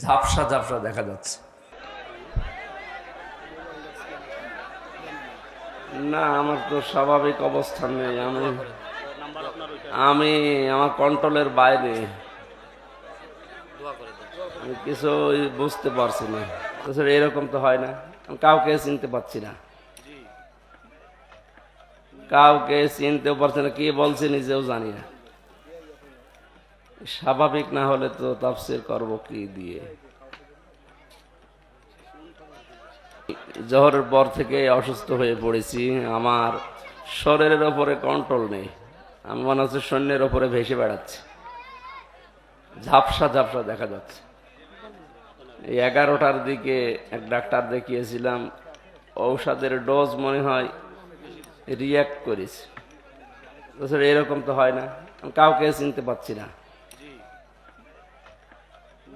ঝাপসা ঝাপসা দেখা যাচ্ছে। না আমার তো স্বাভাবিক অবস্থান নেই। আমি আমি আমার কন্ট্রোলের বাইরে। আমি কিছু বুঝতে পারছি না। তাছাড়া এরকম তো হয় না। আমি কাউকে চিনতে পারছি না। কাউকে চিনতেও পারছি না। কি বলছে নিজেও জানি না। স্বাভাবিক না হলে তো তাফসির করব কি দিয়ে? জহরের পর থেকে অসুস্থ হয়ে পড়েছি, আমার শরীরের ওপরে কন্ট্রোল নেই। আমি মনে হচ্ছে সৈন্যের ওপরে ভেসে বেড়াচ্ছি। ঝাপসা ঝাপসা দেখা যাচ্ছে। এই এগারোটার দিকে এক ডাক্তার দেখিয়েছিলাম, ঔষধের ডোজ মনে হয় রিয়াক্ট করেছে। এরকম তো হয় না কাউকে চিনতে পারছি না।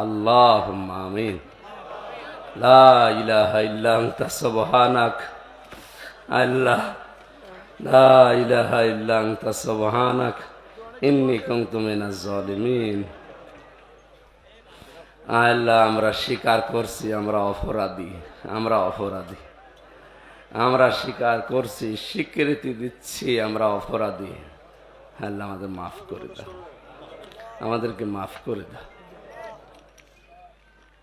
আল্লাহ আমিন। লা ইলাহা ইল্লা আল্লাহ। লা ইলাহা ইল্লা আনতা, সুবহানাক। ইন্নী কুনতু মিনাজ জালিমিন আল্লাহ, আমরা স্বীকার করছি, আমরা অপরাধী আমরা অপরাধী। আমরা স্বীকার করছি, স্বীকৃতি দিচ্ছি, আমরা অপরাধী। আল্লাহ আমাদের মাফ করে দাও। আমাদেরকে মাফ করে দাও।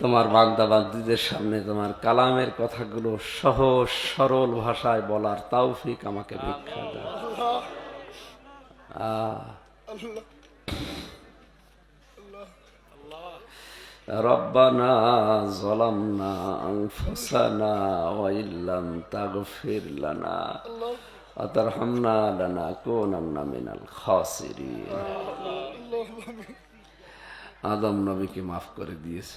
তোমার বাগদা বাগদিদের সামনে তোমার কালামের কথাগুলো সহজ সরল ভাষায় বলার তাওফিক আমাকে ভিক্ষা দাও আহ। ربنا ظلمنا أنفسنا وإن لم تغفر لنا وترحمنا لنكونن من الخاسرين আদম নবীকে মাফ করে দিয়েছে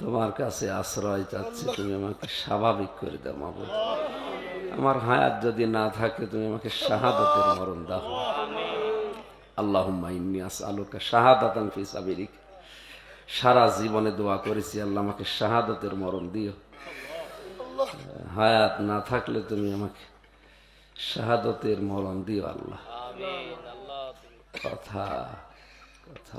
তোমার কাছে আশ্রয় চাচ্ছি তুমি আমাকে স্বাভাবিক করে দাও মাবুদ আমার হায়াত যদি না থাকে তুমি আমাকে শাহাদতের মরণ দাও। আল্লাহুম্মা ইন্নী আসআলুকা শাহাদাতান ফি সাবিলিক। সারা জীবনে দোয়া করেছি আল্লাহ আমাকে শাহাদতের মরণ দিও। হায়াত না থাকলে তুমি আমাকে শাহাদতের মরণ দিও আল্লাহ। কথা কথা।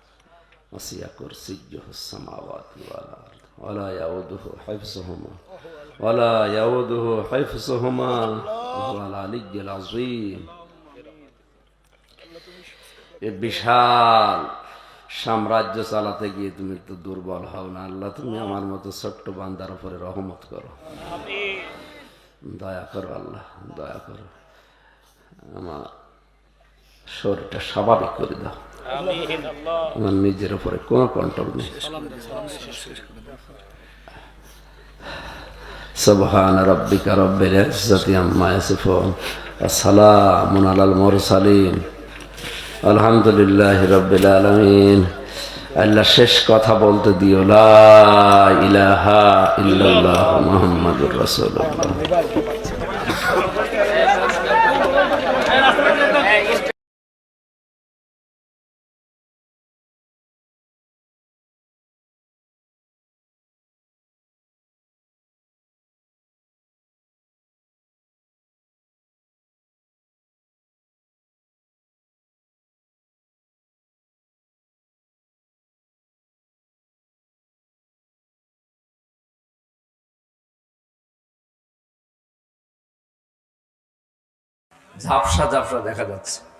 وسع كرسيه السماوات والأرض ولا يؤوده حفظهما ولا يؤوده حفظهما وهو العلي العظيم এ বিশাল সাম্রাজ্য চালাতে গিয়ে তুমি তো দুর্বল হও না আল্লাহ তুমি আমার মতো ছোট্ট বান্দার উপরে রহমত করো দয়া করো আল্লাহ দয়া করো আমার শরীরটা স্বাভাবিক করে দাও আমার নিজের উপরে কোনো কন্ট্রোল নেই سبحان ربك رب العزة عما يصفون وسلام على المرسلين الحمد لله رب العالمين আল্লাহ শেষ কথা বলতে দিও লা ইলাহা ইল্লাল্লাহ মুহাম্মাদুর রাসূলুল্লাহ ঝাপসা ঝাপসা দেখা যাচ্ছে।